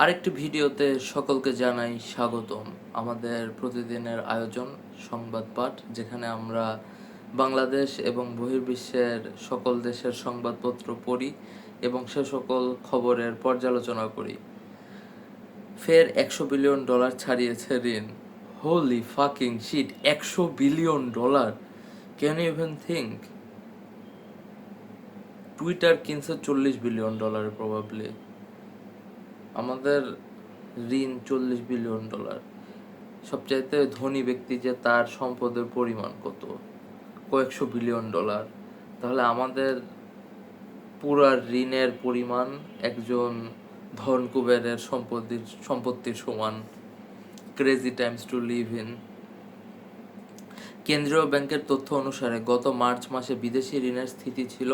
আরেকটি ভিডিওতে সকলকে জানাই স্বাগতম। আমাদের প্রতিদিনের আয়োজন, সংবাদ পাঠ, যেখানে আমরা বাংলাদেশ এবং বহির্বিশ্বের সকল দেশের সংবাদপত্র পড়ি এবং সে সকল খবরের পর্যালোচনা করি। ফের একশো বিলিয়ন ডলার ছাড়িয়েছে ঋণ। হোলি ফাকিং শিট একশো billion dollar? Can even think Twitter কিনছে চল্লিশ বিলিয়ন ডলার প্রবাবলি আমাদের ঋণ চল্লিশ বিলিয়ন ডলার। সবচাইতে ধনী ব্যক্তি যে তার সম্পদের পরিমাণ কত? কয়েকশো বিলিয়ন ডলার। তাহলে আমাদের পুরা ঋণের পরিমাণ একজন ধন কুবেরের সম্পত্তির সম্পত্তির সমান। Crazy times to live in কেন্দ্রীয় ব্যাংকের তথ্য অনুসারে, গত মার্চ মাসে বিদেশি ঋণের স্থিতি ছিল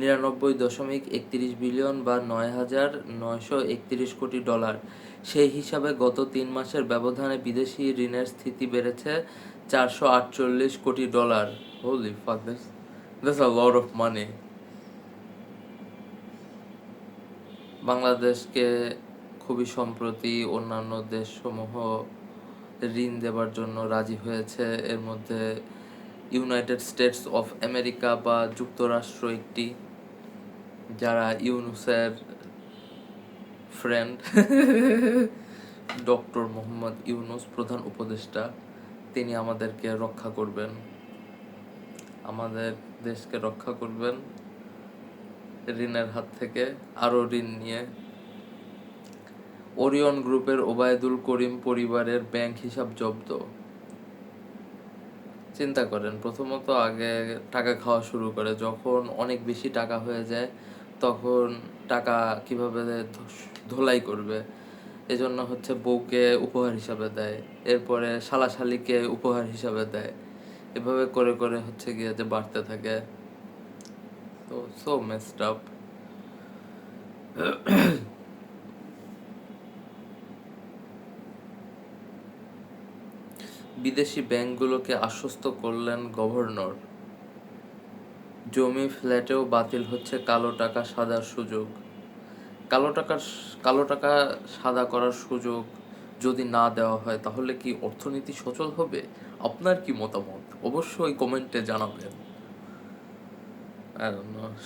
নিরানব্বই দশমিক একত্রিশ বিলিয়ন বা নয় হাজার নয়শো একত্রিশ কোটি ডলার। সেই হিসাবে গত তিন মাসের ব্যবধানে বিদেশি ঋণের স্থিতি বেড়েছে চারশো আটচল্লিশ কোটি ডলার। হোলি ফাক আ লট অফ মানি বাংলাদেশকে খুবই সম্প্রতি অন্যান্য দেশসমূহ ঋণ দেবার জন্য রাজি হয়েছে। এর মধ্যে ইউনাইটেড স্টেটস অফ আমেরিকা বা যুক্তরাষ্ট্র একটি, যারা ইউনুসের ফ্রেন্ড ডক্টর মোহাম্মদ ইউনুস, প্রধান উপদেষ্টা, তিনি আমাদেরকে রক্ষা করবেন। আমাদের দেশকে রক্ষা করবেন। ঋণের হাত থেকে আরও ঋণ নিয়ে ওরিয়ন গ্রুপের ওবায়দুল করিম পরিবারের ব্যাংক হিসাব জব্দ। চিন্তা করেন, প্রথমত আগে টাকা খাওয়া শুরু করে, যখন অনেক বেশি টাকা হয়ে যায়, তখন টাকা কীভাবে ধোলাই করবে, এজন্য হচ্ছে বউকে উপহার হিসাবে দেয়, এরপরে শালাশালিকে উপহার হিসাবে দেয়, এভাবে করে করে হচ্ছে গিয়ে যে বাড়তে থাকে। তো সো মেসড আপ বিদেশি ব্যাংকগুলোকে আশ্বস্ত করলেন গভর্নর। জমি ফ্ল্যাটেও বাতিল হচ্ছে কালো টাকা সাদার সুযোগ। কালো টাকার কালো টাকা সাদা করার সুযোগ যদি না দেওয়া হয়, তাহলে কি অর্থনীতি সচল হবে? আপনার কি মতামত? অবশ্যই কমেন্টে জানাবেন।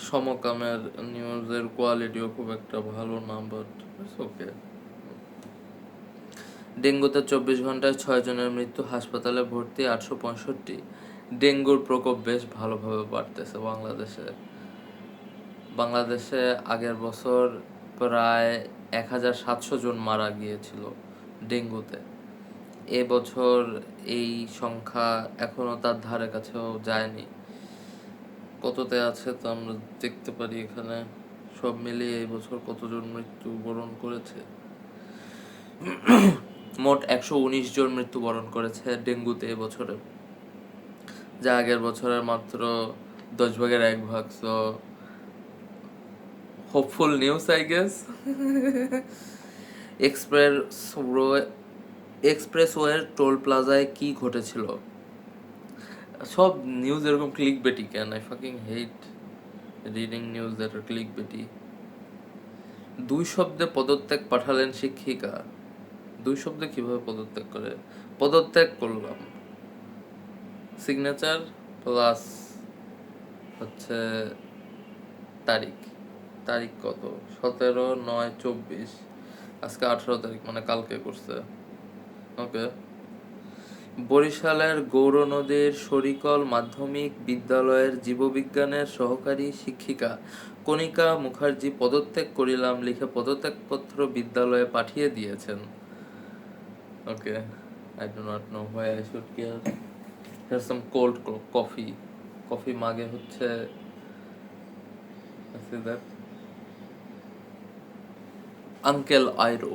সমকামের নিউজের কোয়ালিটিও খুব একটা ভালো না বাট ওকে ডেঙ্গুতে চব্বিশ ঘন্টায় ছয় জনের মৃত্যু, হাসপাতালে ভর্তি আটশো পঁয়ষট্টি। ডেঙ্গুর প্রকোপ বেশ ভালোভাবে বাড়তেছে বাংলাদেশে। বাংলাদেশে আগের বছর প্রায় এক হাজার সাতশো জন মারা গিয়েছিল ডেঙ্গুতে। এবছর এই সংখ্যা এখনও তার ধারে কাছেও যায়নি। কততে আছে তো আমরা দেখতে পারি এখানে। সব মিলিয়ে এই বছর কতজন মৃত্যু বরণ করেছে? মোট একশো উনিশ জন মৃত্যুবরণ করেছে ডেঙ্গুতে এবছরে যা আগের বছরের মাত্র দশ ভাগের এক ভাগ so hopeful news I guess express এক্সপ্রেসওয়ের toll প্লাজায় কি ঘটেছিল? সব নিউজ এরকম click bait can I fucking hate reading news that are click bait দুই শব্দে পদত্যাগ পাঠালেন শিক্ষিকা। দুই শব্দে কীভাবে পদত্যাগ করে? পদত্যাগ করলাম। সিগনেচার প্লাস হচ্ছে তারিখ। তারিখ কত? সতেরো নয় চব্বিশ। আজকে আঠারো তারিখ মানে কালকে করছে। ওকে বরিশালের গৌর নদীর শরিকল মাধ্যমিক বিদ্যালয়ের জীববিজ্ঞানের সহকারী শিক্ষিকা কণিকা মুখার্জি পদত্যাগ করিলাম, লিখে পদত্যাগপত্র বিদ্যালয়ে পাঠিয়ে দিয়েছেন। Okay I do not know why I should care here some cold coffee coffee মাগে হচ্ছে আঙ্কেল আইরো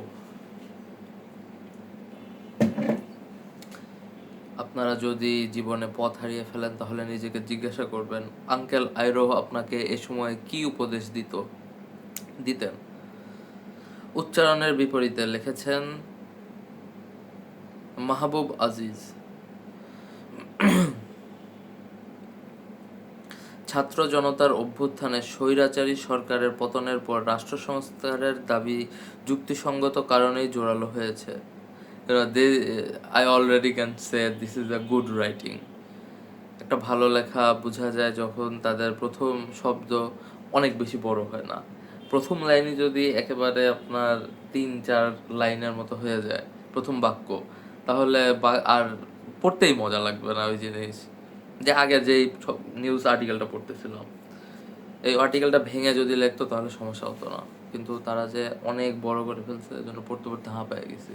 আপনারা যদি জীবনে পথ হারিয়ে ফেলেন, তাহলে নিজেকে জিজ্ঞাসা করবেন, আঙ্কেল আইরো আপনাকে এ সময় কি উপদেশ দিত? দিতেন। উচ্চারণের বিপরীতে লিখেছেন মাহবুব আজিজ। ছাত্র জনতার অভ্যুত্থানে স্বৈরাচারী সরকারের পতনের পর রাষ্ট্র সংস্কারের দাবি যুক্তিসঙ্গত কারণেই জোরালো হয়েছে। I already can say this is a good writing একটা ভালো লেখা বোঝা যায় যখন তাদের প্রথম শব্দ অনেক বেশি বড় হয় না। প্রথম লাইনে যদি একেবারে আপনার তিন, চার লাইনের মতো হয়ে যায়, প্রথম বাক্য। তাহলে আর পড়তেই মজা লাগবে না ওই জিনিস। যে আগে যেই নিউজ আর্টিকেলটা পড়তেছিলাম, এই আর্টিকেলটা ভেঙে যদি লিখতো তাহলে সমস্যা হতো না। কিন্তু তারা যে অনেক বড় করে ফেলছে এজন্য পড়তে পড়তে হাঁপায় গেছি।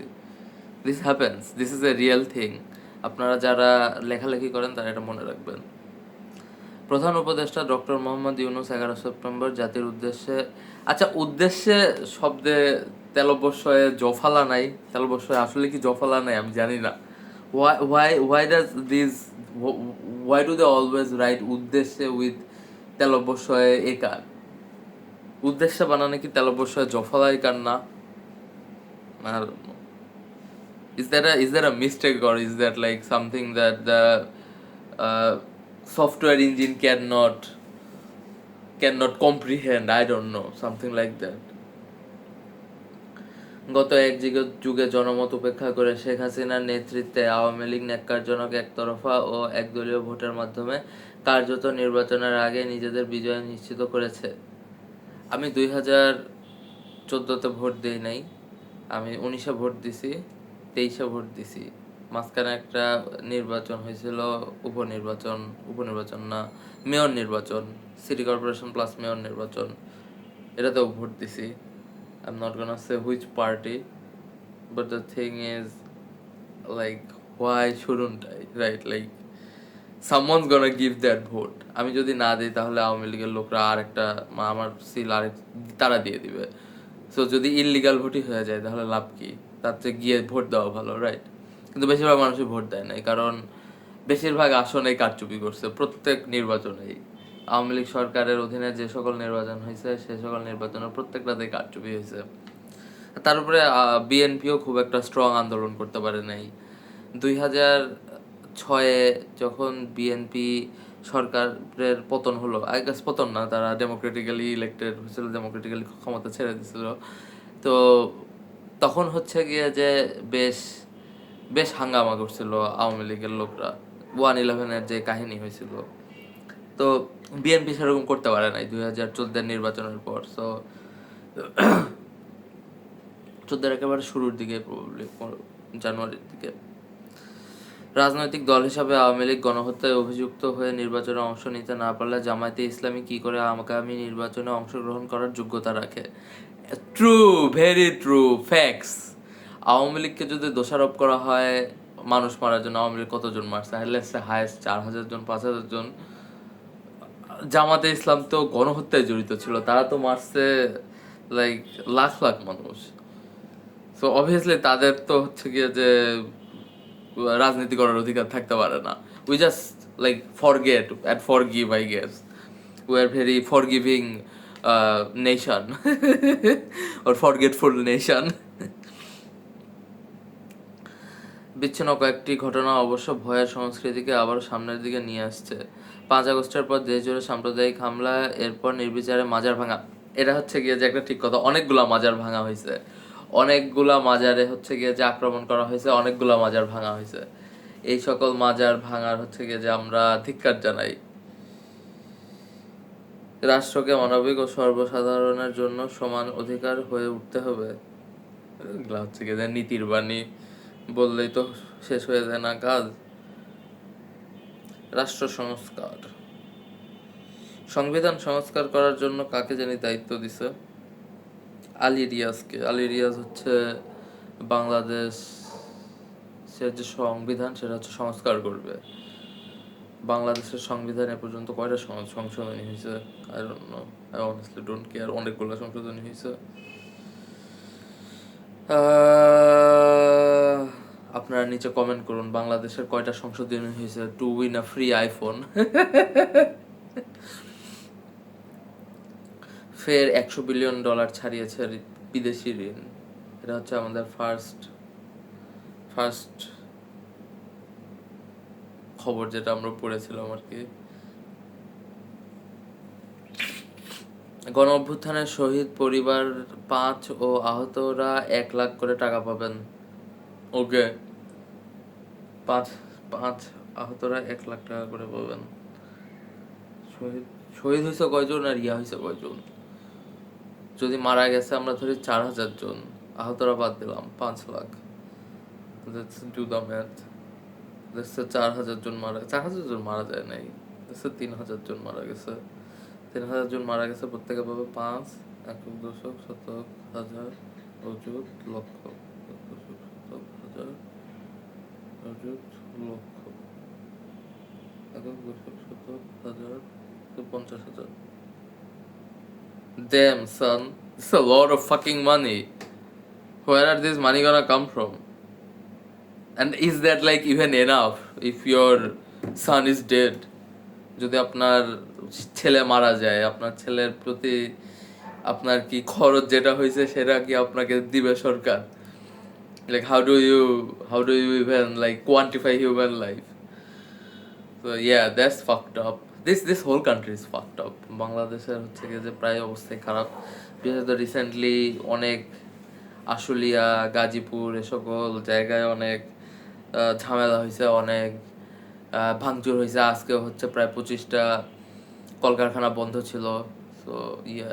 This happens this is a real thing আপনারা যারা লেখালেখি করেন, তারা এটা মনে রাখবেন। প্রধান উপদেষ্টা ডক্টর মোহাম্মদ ইউনুস এগারো সেপ্টেম্বর জাতির উদ্দেশ্যে আচ্ছা উদ্দেশ্যে শব্দে তেলবস্যয়ে জফালা নাই? তেলবস্যয়ে আসলে কি জফালা নাই? আমি জানি না। Why why why does this why do they always write উদ্দেশ্যে উইথ তেলবস্যয়ে একার উদ্দেশ্যে বানানো কি তেলবস্যয়ে জফালা একার না? know. is that a is that a mistake or is that like something that the uh, software engine cannot cannot comprehend, i don't know, something like that. গত এক যুগে জনমত উপেক্ষা করে শেখ হাসিনার নেতৃত্বে আওয়ামী লীগ ন্যাক্কারজনক একতরফা ও একদলীয় ভোটের মাধ্যমে কার্যত নির্বাচনের আগে নিজেদের বিজয় নিশ্চিত করেছে। আমি দুই হাজার চোদ্দোতে ভোট দিই নাই, আমি উনিশে ভোট দিছি, তেইশে ভোট দিছি। মাঝখানে একটা নির্বাচন হয়েছিল, উপনির্বাচন উপনির্বাচন না, মেয়র নির্বাচন সিটি কর্পোরেশন প্লাস মেয়র নির্বাচন, এটাতেও ভোট দিছি। I am not gonna say which party but the thing is like why shouldn't I right like someone's gonna give that vote আমি যদি না দিই, তাহলে আওয়ামী লীগের লোকরা আরেকটা মা- আমার সিল আরেক তারা দিয়ে দিবে। সো যদি ইললিগাল ভোটই হয়ে যায়, তাহলে লাভ কি? তার চেয়ে গিয়ে ভোট দেওয়া ভালো রাইট কিন্তু বেশিরভাগ মানুষই ভোট দেয় নাই, কারণ বেশিরভাগ আসনেই কারচুপি করছে, প্রত্যেক নির্বাচনেই। আওয়ামী লীগ সরকারের অধীনে যে সকল নির্বাচন হয়েছে, সে সকল নির্বাচনের প্রত্যেকটাতেই কারচুপি হয়েছে। তার উপরে বিএনপিও খুব একটা স্ট্রং আন্দোলন করতে পারে নাই। দুই হাজার ছয়ে যখন বিএনপি সরকারের পতন হলো, আই পতন না, তারা ডেমোক্রেটিক্যালি ইলেক্টেড হয়েছিল ডেমোক্রেটিক্যালি ক্ষমতা ছেড়ে দিছিল। তো তখন হচ্ছে গিয়ে যে বেশ বেশ হাঙ্গামা করছিল আওয়ামী লীগের লোকরা। ওয়ান ইলেভেনের যে কাহিনী হয়েছিল। তো বিএনপি সেরকম করতে পারে নাই দুই হাজার চোদ্দের নির্বাচনের পর। সো চোদ্দের একেবারে শুরুর দিকে জানুয়ারির দিকে। রাজনৈতিক দল হিসাবে আওয়ামী লীগ গণহত্যায় অভিযুক্ত হয়ে নির্বাচনে অংশ নিতে না পারলে জামায়াতে ইসলামী কি করে আগামী নির্বাচনে অংশগ্রহণ করার যোগ্যতা রাখে? True very true facts Awami লীগকে যদি দোষারোপ করা হয়, মানুষ মারার জন্য আওয়ামী লীগ কতজন মারছে? হাইলেস্টে হায়েস্ট চার হাজার জন পাঁচ হাজার জন। জামাতে ইসলাম তো গণহত্যায় জড়িত ছিল, তারা তো মারছে লাইক লাখ লাখ মানুষ। সো অবভিয়াসলি তাদের তো হচ্ছে গিয়ে যে, রাজনীতি করার অধিকার থাকতে পারে না। We just like forget and forgive I guess we are very forgiving nation or forgetful nation বিচ্ছিন্ন কয়েকটি ঘটনা অবশ্য ভয়ের সংস্কৃতিকে আবার সামনের দিকে নিয়ে আসছে। পাঁচ আগস্টের পর দেশ জুড়ে সাম্প্রদায়িক হামলা, এরপর নির্বিচারে মাজার ভাঙা। এটা হচ্ছে গিয়ে যে একটা ঠিক কথা, অনেকগুলা মাজার ভাঙা হয়েছে। অনেকগুলা মাজারে হচ্ছে গিয়ে যে আক্রমণ করা হয়েছে, অনেকগুলা মাজার ভাঙা হয়েছে। এই সকল মাজার ভাঙার হচ্ছে গিয়ে যে আমরা ধিক্কার জানাই। রাষ্ট্রকে মানবিক ও সর্বসাধারণের জন্য সমান অধিকার হয়ে উঠতে হবে। এগুলা হচ্ছে গিয়ে নীতির বাণী। বললেই তো শেষ হয়ে যায় না কাজ। রাষ্ট্র সংস্কার। সংবিধান সংস্কার করার জন্য কাকে জানি দায়িত্ব দিছে? আলী রিয়াজকে। আলী রিয়াজ হচ্ছে বাংলাদেশ, সে যে সংবিধান, সেটা হচ্ছে সংস্কার করবে। বাংলাদেশের সংবিধান এ পর্যন্ত কয়টা সংশোধনী হয়েছে? I know I honestly don't care অনেকগুলো সংশোধনী হয়েছে। আপনারা নিচে কমেন্ট করুন, বাংলাদেশের কয়টা সংশোধনী হয়েছে? To win a free iPhone ফের একশো বিলিয়ন ডলার ছাড়িয়েছে বিদেশি ঋণ। এটা হচ্ছে আমাদের ফার্স্ট ফার্স্ট খবর যেটা আমরা পড়েছিলাম আর কি। গণ অভ্যুত্থানের শহীদ পরিবার পাঁচ ও আহতরা এক লাখ করে টাকা পাবেন। ওকে। পাঁচ পাঁচ আহতরা এক লাখ টাকা করে পাবেন শহীদ শহীদ হয়েছে কয়জন আর ইয়া হয়েছে কয়জন? যদি মারা গেছে, আমরা ধরি চার হাজার জন। আহতরা বাদ দিলাম, পাঁচ লাখ। ডু দ্য ম্যাথ দেখছে চার হাজার জন মারা, চার হাজার জন মারা যায় নাই। দেখছে তিন হাজার জন মারা গেছে। তিন হাজার জন মারা গেছে, প্রত্যেকে পাবে পাঁচ একক দশক, শতক, হাজার, অযুত, লক্ষ শতক, হাজার। লক্ষ Damn, son, it's a lot of fucking money. Where are this money gonna come from? And is that like even enough if your son is dead? যদি আপনার ছেলে মারা যায় আপনার ছেলের প্রতি আপনার কি খরচ যেটা হয়েছে সেটা কি আপনাকে দিবে সরকার like how do you how do you even like quantify human life তো yeah that's fucked up this this whole country is fucked up বাংলাদেশের হচ্ছে গিয়ে যে প্রায় অবস্থায় খারাপ। বিশেষত রিসেন্টলি অনেক আশুলিয়া, গাজীপুর এ সকল জায়গায় অনেক ঝামেলা হয়েছে অনেক ভাঙচুর হয়েছে আজকে হচ্ছে প্রায় পঁচিশটা কলকারখানা বন্ধ ছিল। So yeah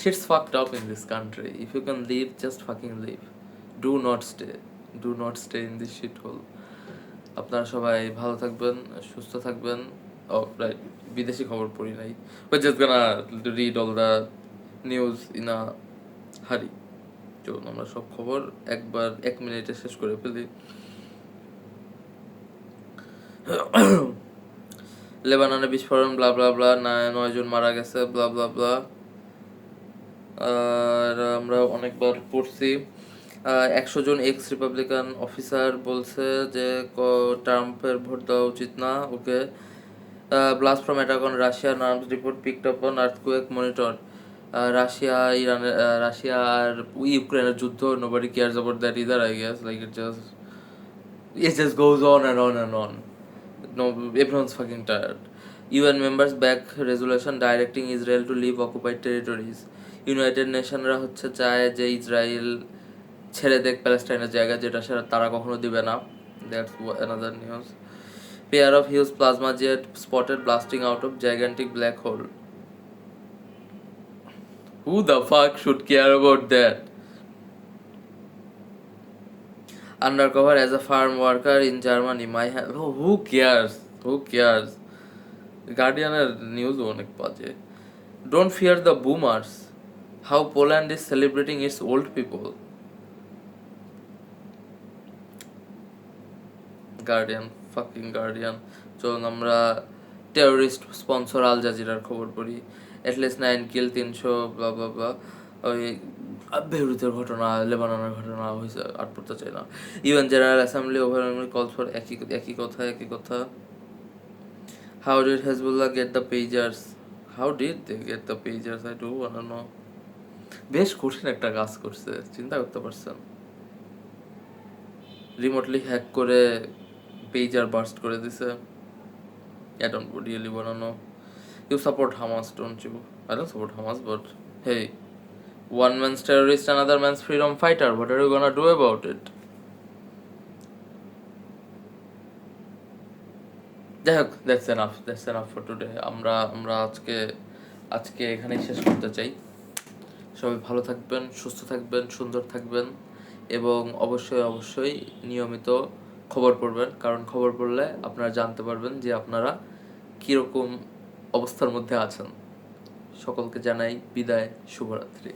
shit's fucked up in this country if you can leave just fucking leave do not stay do not stay in this shit hole আপনারা সবাই ভালো থাকবেন, সুস্থ থাকবেন। রাইট বিদেশি খবর পড়ি নাই। Read all the news in a hurry চলুন, আমরা সব খবর একবার, এক মিনিটে শেষ করে ফেলি। লেবাননে বিস্ফোরণ ব্লা ব্লা ব্লা নয় জন মারা গেছে ব্লা ব্লা ব্লা আর আমরা অনেকবার পড়ছি। একশো জন এক্স রিপাবলিকান অফিসার বলছে যে ট্রাম্পের ভোট দেওয়া উচিত না okay blast from attack on Russia arms report picked up on earthquake monitor Russia ইরানের রাশিয়া আর ইউক্রেনের যুদ্ধ nobody cares about that either I guess like it just it just goes on and on and on. No, everyone's fucking tired. UN members back resolution directing Israel to leave occupied territories. United নেশনরা হচ্ছে চায় যে Israel ছেড়ে দেখ প্যালেস্টাইনের জায়গা যেটা সেটা তারা কখনো দিবে না that's another news pair of huge plasma jet spotted blasting out of gigantic black hole who the fuck should care about that undercover as a farm in Germany. My ha- oh, who cares? Who cares? গার্ডিয়ানের নিউজও অনেক বাজে don't fear the boomers how Poland is celebrating its old people Guardian fucking Guardian চলুন আমরা terrorist sponsor আল জাজিরার খবর পড়ি। At least nine কিল তিনশো ব্লা ব্লা ব্লা ওই বেরুতের ঘটনা লেবাননের ঘটনা হয়েছে আর পড়তে চাই না। Even General Assembly overall call for একই একই কথা একই কথা। How did Hezbollah get the pagers how did they get the pagers I do know বেশ কঠিন একটা কাজ করছে, চিন্তা করতে পারছেন। রিমোটলি হ্যাক করে পেজার বার্স্ট করে দিছে don't really wanna know. You support Hamas, don't you? I don't support Hamas, but hey, one man's terrorist, another man's freedom fighter. What are you gonna do about it? যাই হোক that's enough that's enough for today আমরা আমরা আজকে আজকে এখানেই শেষ করতে চাই সবাই ভালো থাকবেন সুস্থ থাকবেন সুন্দর থাকবেন এবং অবশ্যই অবশ্যই নিয়মিত খবর পড়বেন, কারণ খবর পড়লে আপনারা জানতে পারবেন যে আপনারা কীরকম অবস্থার মধ্যে আছেন। সকলকে জানাই বিদায়, শুভরাত্রি।